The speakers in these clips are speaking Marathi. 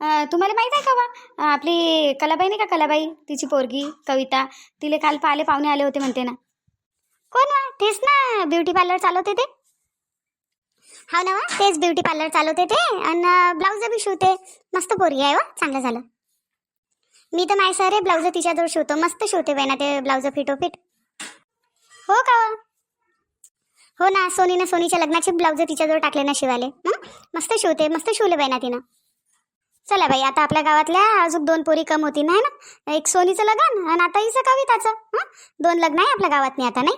तुम्हाला माहीत आहे का बा आपली कलाबाई नाही का कलाबाई? तिची पोरगी कविता तिले काल पाले पाहुणे आले होते म्हणते ना. कोण वा? तेच ना ब्युटी पार्लर चालवते ते. हो ना वा तेच ब्युटी पार्लर चालवते ते आणि ब्लाऊज बी शिवते. मस्त पोरगी आहे वा चांगलं झालं. मी तर माय सर ब्लाऊज तिच्याजवळ शिवतो. मस्त शिवते बाई ना ते ब्लाऊज फिटोफिट. हो का वा? हो ना सोनीनं सोनीच्या लग्नाचे ब्लाऊज तिच्याजवळ टाकले ना शिवाले. मस्त शिवते मस्त शिवले बाई ना तिनं. चला बाई आता आपल्या गावातल्या अजून दोन पोरी कम होती नाही ना? एक सोनीचं लग्न आणि आता हिचं कविताचं हं? दोन लग्न आहे आपल्या गावात आता नाही?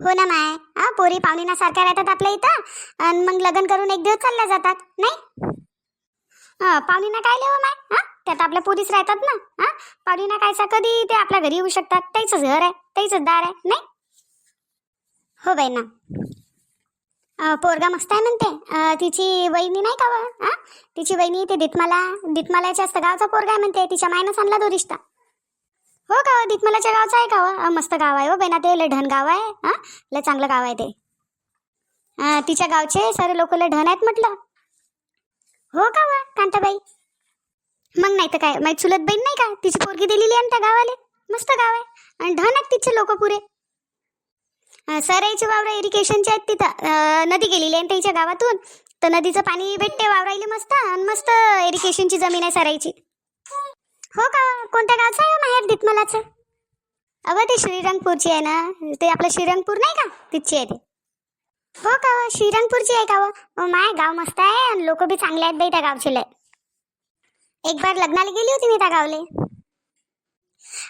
हो ना माय. हा पोरी पाहुणीना सारख्या राहतात आपल्या इथं आणि मग लग्न करून एक दिवस चालल्या जातात नाही? हा पाहुणीना काय लेव माय? हा त्यात आपल्या पोरीच राहतात ना हा? पाहुणीना कायचा कधी ते आपल्या घरी येऊ शकतात त्याच घर आहे त्याच दार आहे नाही? हो बाई ना. पोरगा मस्त आहे म्हणते. तिची वहिनी नाही का व? तिची वहिनी ते दितमाला दितमालाच्या असतं गावचा पोरगा आहे म्हणते. तिच्या मायनं आणला तो रिश्ता. हो का दितमालाच्या गावचा आहे का व? मस्त गाव आहे हो बेना ते. लय ढण गाव आहे. हा लय चांगलं गाव आहे ते. तिच्या गावचे सारे लोक लय ढण आहेत म्हटलं. हो का वा? कांताबाई? मग नाही तर काय? माझी चुलत बहीण नाही का? तिची पोरगी दिलेली आहे त्या गावाले? मस्त गाव आहे. आणि ढण आहेत तिचे लोक पुरे. सराईची वावरं इरिगेशनच्या आहेत तिथं. नदी गेलेली आहे त्याच्या गावातून. तर नदीचं पाणी भेटते वावरायले मस्त. आणि मस्त इरिगेशनची जमीन आहे सराईची. हो का? कोणत्या गावचं आहे माहेर दितमलाचं? अगं ते श्रीरंगपूरची आहे ना. ते आपलं श्रीरंगपूर नाही का? तिथची आहे ते. हो का? श्रीरंगपूरची आहे का हो? माय गाव मस्त आहे आणि लोक बी चांगले आहेत बाई त्या गावचे लय एक बार लग्नाला गेली होती मी त्या गावले.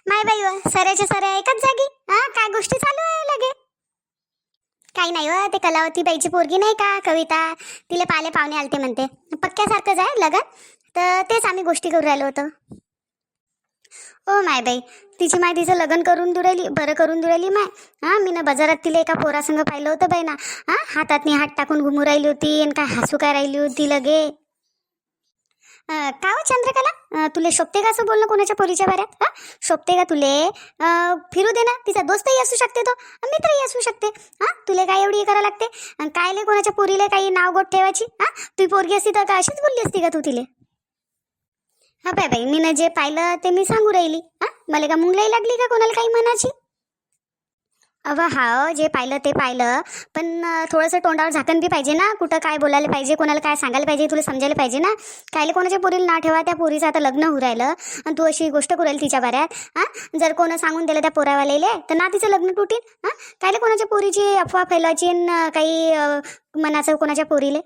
माय बाई व सऱ्याच्या सऱ्या एकाच जागी? हा काय गोष्टी चालू आहे काही नाही व ते कलावती बाईची पोरगी नाही का कविता? तिला पाले पाहुणे आलते म्हणते. पक्क्यासारखंच आहे लगन? तर तेच आम्ही गोष्टी करू राहिलो होतो. ओ माय बाई तिची माय तिचं लग्न करून दुरायली बरं करून दुरायली माय. हा मी ना बाजारात तिला एका पोरासंग पाहिलं होतं बाई ना. हा हातातनी हात टाकून घुमू राहिली होती आणि काय हसू काय राहिली होती लगे. का हो चंद्रकला? तुले शोभते का असं बोलणं कोणाच्या पोरीच्या बाऱ्यात हा? शोभते का तुले? फिरू दे ना. तिचा दोस्तही असू शकते तो. मित्रही असू शकते. हा? तुले काय एवढी हे करा लागते? कायले कोणाच्या पोरीला काही नाव गोट ठेवायची? हा? तुझी पोरगी असती तर का अशीच बोलली असती का तू तिले? हा बाय बाई मी जे पाहिलं ते मी सांगू राहिली. हा? मला का मुंगलाई लागली का कोणाला काही मनाची? अव हा जे पाहिलं ते पाहिलं. पण थोडंसं तोंडावर झाकण बी पाहिजे ना? कुठं काय बोलायला पाहिजे कोणाला काय सांगायला पाहिजे तुला समजायला पाहिजे ना? कायले कोणाच्या पोरीला ना ठेवा त्या पोरीचं आता लग्न होऊ राहिलं. आणि तू अशी गोष्ट करेल तिच्या बाऱ्यात हां? जर कोणं सांगून दिलं त्या पोरावालेले तर ना तिचं लग्न तुटेल हां? कायले कोणाच्या पोरीची अफवा फैलायची काही मनाचं कोणाच्या पोरीले?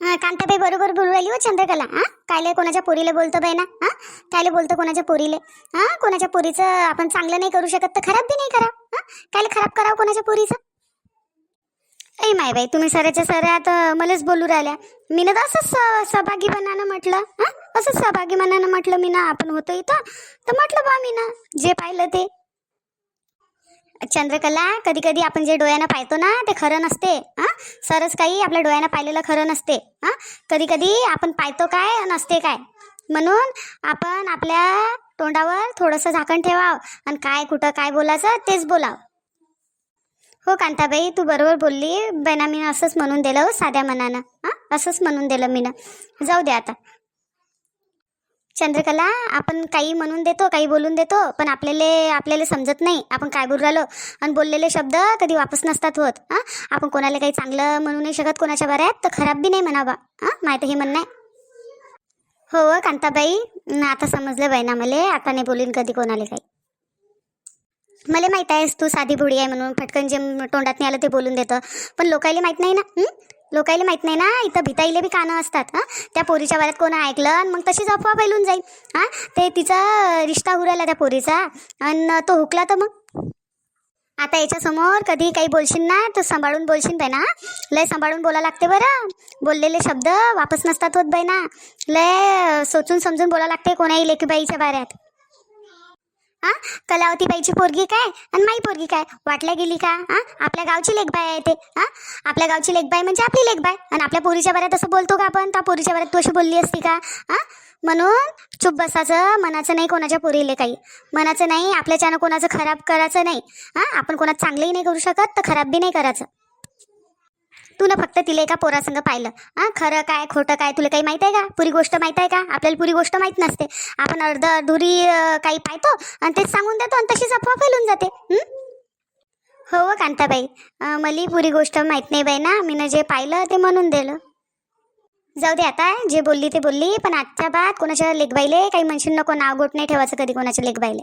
कांताबाई बरोबर बोलू राहिली हो चंद्रकला. हा कायले कोणाच्या पोरीला बोलतो बाई ना? हा कायले बोलतो कोणाच्या पोरीले? हा कोणाच्या पोरीचं आपण चांगलं नाही करू शकत तर खराब बी नाही करा. हा कायले खराब करावं कोणाच्या पोरीचं? ऐ माय बाई तुम्ही सराच्या सऱ्यात मलाच बोलू राहिल्या. मी ना तर असंच स- सहभागी बनानं म्हटलं. हा असंच सहभागी बनानं म्हटलं मी ना आपण होतो इथं. तर म्हटलं बा मी ना जे पाहिलं ते. चंद्रकला कधी कधी आपण जे डोळ्यानं पाहतो ना ते खरं नसते हां? सरच काही आपल्या डोळ्यानं पाहिलेलं खरं नसते हा? कधी कधी आपण पाहतो काय नसते काय? म्हणून आपण आपल्या तोंडावर थोडंसं झाकण ठेवावं आणि काय कुठं काय बोलायचं तेच बोलाव. हो कांताबाई तू बरोबर बोलली. बेना मी असंच म्हणून दिलं हो साध्या मनानं हां? असंच म्हणून दिलं मी जाऊ दे आता. चंद्रकला आपण काही म्हणून देतो काही बोलून देतो पण आपल्याला आपल्याला समजत नाही. आपण काय बोलू राहिलो? आणि बोललेले शब्द कधी वापस नसतात होत हां? आपण कोणाला काही चांगलं म्हणू नाही शकत कोणाच्या बऱ्यात तर खराब बी नाही म्हणावा हां? माहिती हे म्हणणं आहे? हो कांताबाई. आता समजलं बाई ना मला. आता नाही बोलीन कधी कोणाला काही. मला माहीत आहेस तू साधी भोळी आहे म्हणून. फटकन जे तोंडात नाही आलं ते बोलून देतं. पण लोकायला माहीत नाही ना लोकायला माहीत नाही ना इथं भिताईले बी कानं असतात हां? त्या पोरीच्या वाऱ्यात कोण ऐकलं आणि मग तशीच अफवा फैलून जाईल हां? ते तिचा रिश्ता उरायला त्या पोरीचा आणि तो हुकला तर मग? आता याच्यासमोर कधी काही बोलशील ना तर सांभाळून बोलशील बाई ना लय सांभाळून बोला लागते बरं. बोललेले शब्द वापस नसतात होत बाई ना लय सोचून समजून बोला लागते कोणाही लेकीबाईच्या बाऱ्यात हा? कलावतीबाईची पोरगी काय आणि माई पोरगी काय? वाटल्या गेली का? हा? आपल्या गावची लेखबाई आहे ते. हा? आपल्या गावची लेखबाई म्हणजे आपली लेखबाई आणि आपल्या पोरीच्या बऱ्यात असं बोलतो का आपण? त्या पोरीच्या बऱ्यात तू अशी बोलली असती का? हा? म्हणून चुप बसायचं. मनाचं नाही कोणाच्या पोरीले काही. मनाचं नाही आपल्याच्यानं कोणाचं खराब करायचं नाही. हा? आपण कोणाचं चांगलंही नाही करू शकत तर खराब बी नाही करायचं. तुला फक्त तिला एका पोरासंग पाहिलं. हां खरं काय खोटं काय तुला काही माहीत आहे का? पुरी गोष्ट माहीत आहे का? आपल्याला पुरी गोष्ट माहीत नसते. आपण अर्ध अधुरी काही पाहतो आणि तेच सांगून देतो आणि तशीच अफवा फैलून जाते. हो? व कांताबाई. मला पुरी गोष्ट माहीत नाही बाई ना. मीनं जे पाहिलं ते म्हणून दिलं. जाऊ दे आता जे बोलली ते बोलली पण आजच्या बाद कोणाच्या लेखबाईले काही म्हणशील नको नाव गोट नाही ठेवायचं कधी कोणाच्या लेखबाईले